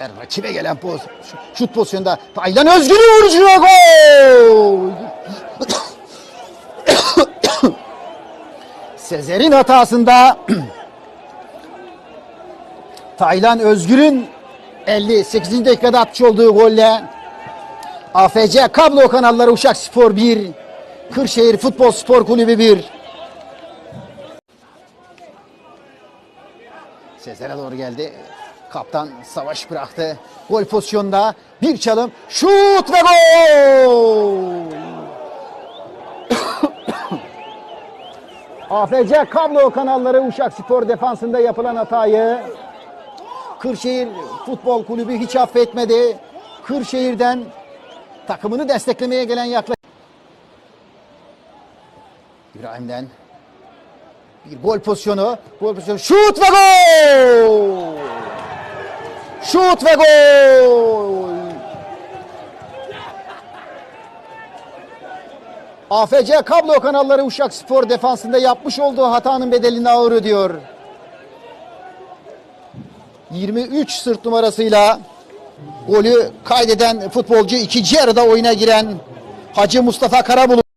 Sezer rakibe gelen poz, şut pozisyonunda Taylan Özgür'ün vuruşuna gol! Sezer'in hatasında Taylan Özgür'ün 58. dakikada atmış olduğu golle AFC kablo kanalları Uşak Spor 1, Kırşehir Futbol Spor Kulübü 1. Sezer'e doğru geldi. Kaptan savaş bıraktı. Gol pozisyonda bir çalım, şut ve gol! AFC kablo kanalları Uşak Spor defansında yapılan hatayı Kırşehir Futbol Kulübü hiç affetmedi. Kırşehir'den takımını desteklemeye gelen yaklaş. İbrahim'den bir gol pozisyonu. Gol pozisyonu. Şut ve gol! Şut ve gol! AFC kablo kanalları Uşak Spor defansında yapmış olduğu hatanın bedelini ağır ödüyor. 23 sırt numarasıyla golü kaydeden futbolcu ikinci yarıda oyuna giren Hacı Mustafa Karabulut.